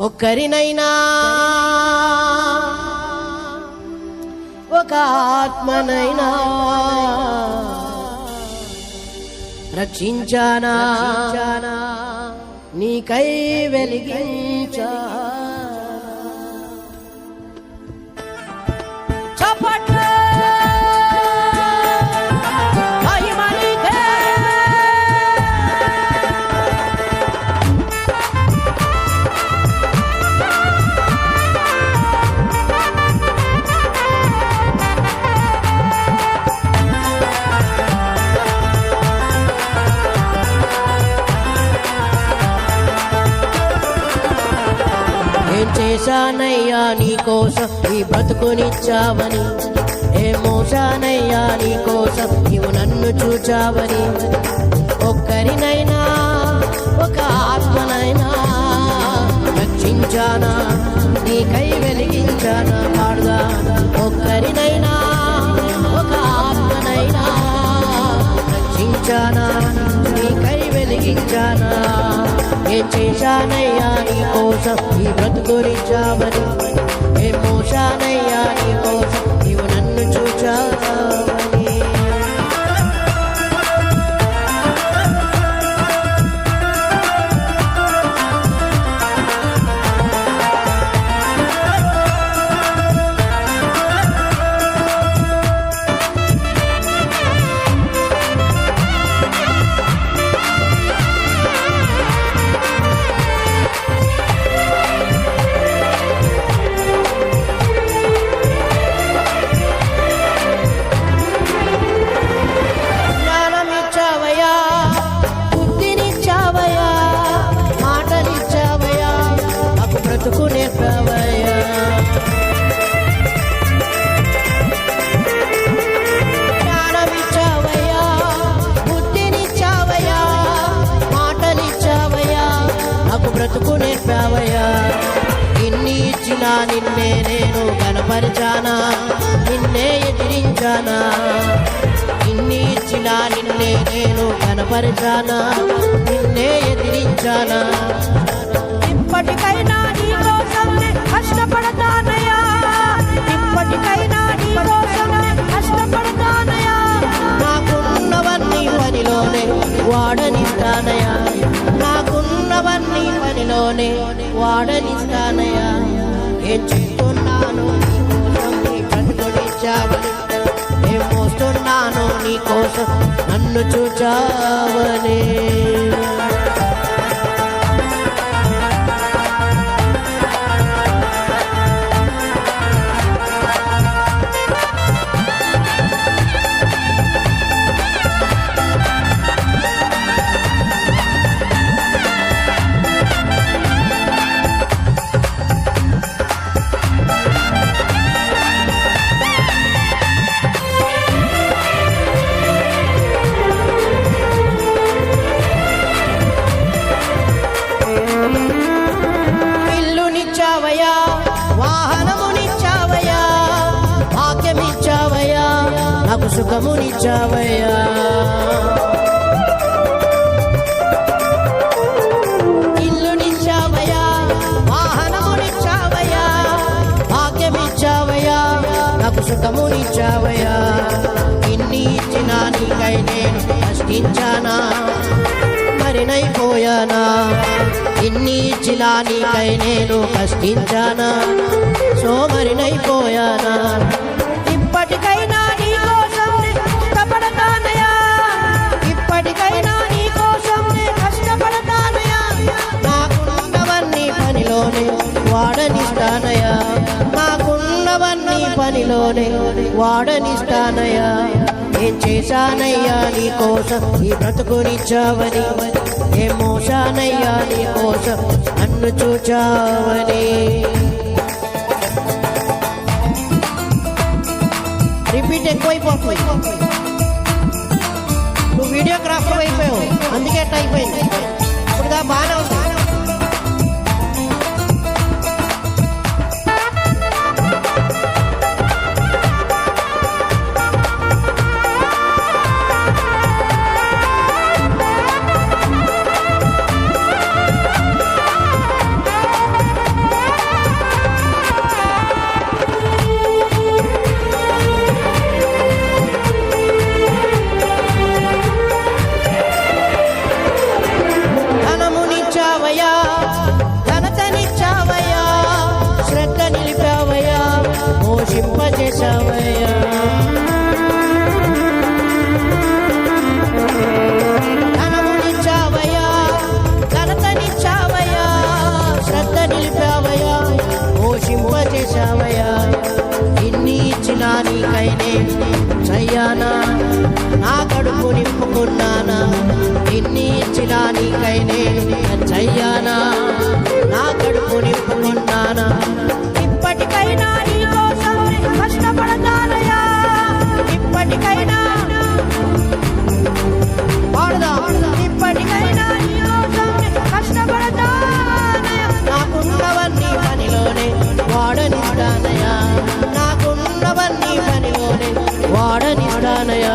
ఒక్కరినైనా ఒక ఆత్మనైనా రక్షించానా? నీకై వెలిగించా? చేశానయ్యా నీ కోసం ఈ బ్రతుకునిచ్చావని. ఏ మోసానయ్యా నీ కోసం నీవు నన్ను చూచావని. ఒక్కరినైనా ఒక ఆత్మనైనా రక్షించానా? నీకై వెలిగించానా? పాడుదా. ఒక్కరినైనా ఒక ఆత్మనైనా రక్షించానా? నీకై వెలిగించానా? ఏం చేశానయ్యా నీ కోసం ఈ బ్రతుకునిచ్చావని ఏ నిన్నే నేను కనపరిచానా? నిన్నే ఎదిరించానా? ఇన్ని ఇచ్చినా నిన్నే నేను కనపరిచానా? నిన్నే ఎదిరించానా? ఇప్పటికైనా నీ కోసం కష్టపడతానయ్యా. ఇప్పటికైనా నీ కోసం కష్టపడతానయ్యా. నాకున్నవన్నీ పనిలోనే వాడనిస్తానయా నాకున్నవన్నీ పనిలోనే వాడనిస్తానయా ఎంచుకున్నాను చేస్తున్నాను నీకోసం నీ బ్రతుకునిచ్చావని మోస్తున్నాను నీకోసం నన్ను చూచావనే. నాకు సుఖమునిచ్చావయ్యా ఇల్లునిచ్చావయ్యా వాహనమునిచ్చావయ్యా భాగ్యమిచ్చావయ్యా నాకు సుఖమునిచ్చావయ్యా ఇన్ని ఇచ్చిన నీకై నేను నష్టించానా మరినైపోయానా ఇన్ని ఇచ్చినా నీకై నేను కష్టించానా? సోమరినైపోయానా పనిలోనే వాడనిస్తానయ్యా. ఏం చేశానయ్యా నీ కోసం? ఈ బ్రతుకునిచ్చావని? ఏం మోసానయ్యా నీ కోసం? నన్ను చూచావని? రిపీట్ ఎక్కువైపోతుంది నువ్వు వీడియోగ్రాఫర్ అయిపోయావు అందుకే అట్లా అయిపోయింది. ఇప్పుడు బాగానే ఉంది. నీకైనే చయ్యానా నా కడుపు నింపుకున్నానా? ఇప్పటికైనా నీ కోసం కష్టపడతానయ్యా. ఇప్పటికైనా. పాడదాం. ఇప్పటికైనా నీ కోసం కష్టపడతానయ్యా. నాకున్నవన్నీ పనిలోనే వాడనిస్తానయా నాకున్నవన్నీ పనిలోనే వాడనిస్తానయా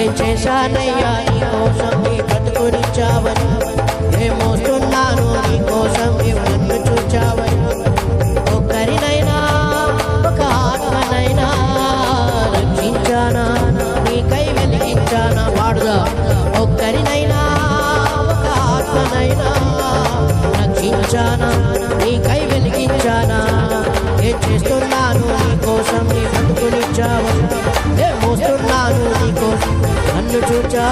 ఏం చేశానయ్యా నీ కోసం? చూచావని. ఏమోస్తున్నాను నీ కోసం నీవు నన్ను చూచావని. ఒకరినైనా ఒక ఆత్మనైనా రక్షించానా? నీకై వెలిగించానా? వాడుదా ఒక్కరినైనా ఒక ఆత్మనైనా రక్షించానా? నీకై వెలిగించానా? ఏం చేస్తున్నాను నీ కోసం నీ బ్రతుకునిచ్చావు ఏం మోస్తున్నాను నీ కోసం నన్ను చూచా